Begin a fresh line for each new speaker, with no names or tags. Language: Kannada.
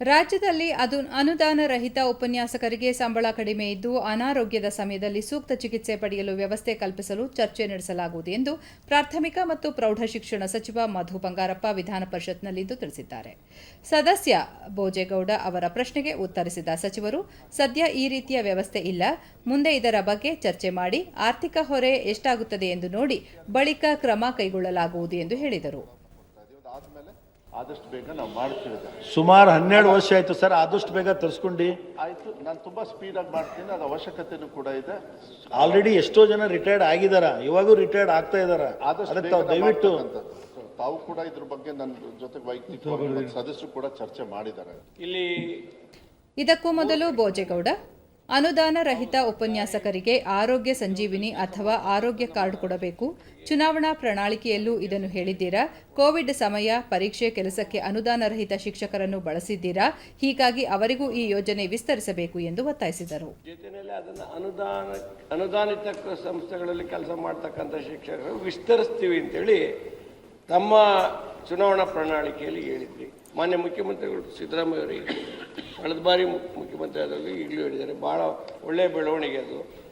ರಾಜ್ಯದಲ್ಲಿ ಅದು ಅನುದಾನ ರಹಿತ ಉಪನ್ಯಾಸಕರಿಗೆ ಸಂಬಳ ಕಡಿಮೆ ಇದ್ದು, ಅನಾರೋಗ್ಯದ ಸಮಯದಲ್ಲಿ ಸೂಕ್ತ ಚಿಕಿತ್ಸೆ ಪಡೆಯಲು ವ್ಯವಸ್ಥೆ ಕಲ್ಪಿಸಲು ಚರ್ಚೆ ನಡೆಸಲಾಗುವುದು ಎಂದು ಪ್ರಾಥಮಿಕ ಮತ್ತು ಪ್ರೌಢಶಿಕ್ಷಣ ಸಚಿವ ಮಧು ಬಂಗಾರಪ್ಪ ವಿಧಾನ ಪರಿಷತ್ನಲ್ಲಿಂದು ತಿಳಿಸಿದ್ದಾರೆ. ಸದಸ್ಯ ಭೋಜೇಗೌಡ ಅವರ ಪ್ರಶ್ನೆಗೆ ಉತ್ತರಿಸಿದ ಸಚಿವರು, ಸದ್ಯ ಈ ರೀತಿಯ ವ್ಯವಸ್ಥೆ ಇಲ್ಲ. ಮುಂದೆ ಇದರ ಬಗ್ಗೆ ಚರ್ಚೆ ಮಾಡಿ, ಆರ್ಥಿಕ ಹೊರೆ ಎಷ್ಟಾಗುತ್ತದೆ ಎಂದು ನೋಡಿ, ಬಳಿಕ ಕ್ರಮ ಕೈಗೊಳ್ಳಲಾಗುವುದು ಎಂದು ಹೇಳಿದರು.
ಆದಷ್ಟು ಬೇಗ ನಾವು ಮಾಡ್ತೀವಿ.
ಸುಮಾರು ಹನ್ನೆರಡು ವರ್ಷ ಆಯ್ತು ಸರ್ ಆದಷ್ಟು ಬೇಗ ತರಿಸ್ಕೊಂಡು.
ಆಯ್ತು ನಾನು ತುಂಬಾ ಸ್ಪೀಡಾಗಿ ಆಗಿ ಮಾಡ್ತೀನಿ ಅದು ಅವಶ್ಯಕತೆನೂ ಕೂಡ ಇದೆ.
ಆಲ್ರೆಡಿ ಎಷ್ಟೋ ಜನ ರಿಟೈರ್ಡ್ ಆಗಿದಾರ ಇವಾಗೂ ರಿಟೈರ್ಡ್ ಆಗ್ತಾ ಇದಾರ.
ಆದಷ್ಟು
ಅದಕ್ಕೆ ತಾವು ದಯವಿಟ್ಟು.
ತಾವು ಕೂಡ ಇದ್ರ ಬಗ್ಗೆ ನನ್ನ ಜೊತೆ ವೈಯಕ್ತಿಕವಾಗಿ ಸದಸ್ಯರು ಕೂಡ ಚರ್ಚೆ ಮಾಡಿದ್ದಾರೆ.
ಇಲ್ಲಿ
ಇದಕ್ಕೂ ಮೊದಲು ಭೋಜೇಗೌಡ. ಅನುದಾನ ರಹಿತ ಉಪನ್ಯಾಸಕರಿಗೆ ಆರೋಗ್ಯ ಸಂಜೀವಿನಿ ಅಥವಾ ಆರೋಗ್ಯ ಕಾರ್ಡ್ ಕೊಡಬೇಕು. ಚುನಾವಣಾ ಪ್ರಣಾಳಿಕೆಯಲ್ಲೂ ಇದನ್ನು ಹೇಳಿದ್ದೀರಾ? ಕೋವಿಡ್ ಸಮಯ, ಪರೀಕ್ಷೆ ಕೆಲಸಕ್ಕೆ ಅನುದಾನ ರಹಿತ ಶಿಕ್ಷಕರನ್ನು ಬಳಸಿದ್ದೀರಾ? ಹೀಗಾಗಿ ಅವರಿಗೂ ಈ ಯೋಜನೆ ವಿಸ್ತರಿಸಬೇಕು ಎಂದು ಒತ್ತಾಯಿಸಿದರು.
ಅನುದಾನಿತ ಸಂಸ್ಥೆಗಳಲ್ಲಿ ಕೆಲಸ ಮಾಡ್ತಕ್ಕಂಥ ಶಿಕ್ಷಕರು ವಿಸ್ತರಿಸ್ತೀವಿ ಅಂತೇಳಿ ತಮ್ಮ ಚುನಾವಣಾ ಪ್ರಣಾಳಿಕೆಯಲ್ಲಿ ಹೇಳಿದ್ವಿ. ಮಾನ್ಯ ಮುಖ್ಯಮಂತ್ರಿಗಳು ಸಿದ್ದರಾಮಯ್ಯ ಅವರಿಗೆ ಕಳೆದ ಬಾರಿ ಮುಖ್ಯಮಂತ್ರಿ ಆದಾಗ ಈಗಲೂ ಹೇಳಿದ್ದಾರೆ. ಭಾಳ ಒಳ್ಳೆಯ ಬೆಳವಣಿಗೆ ಅದು.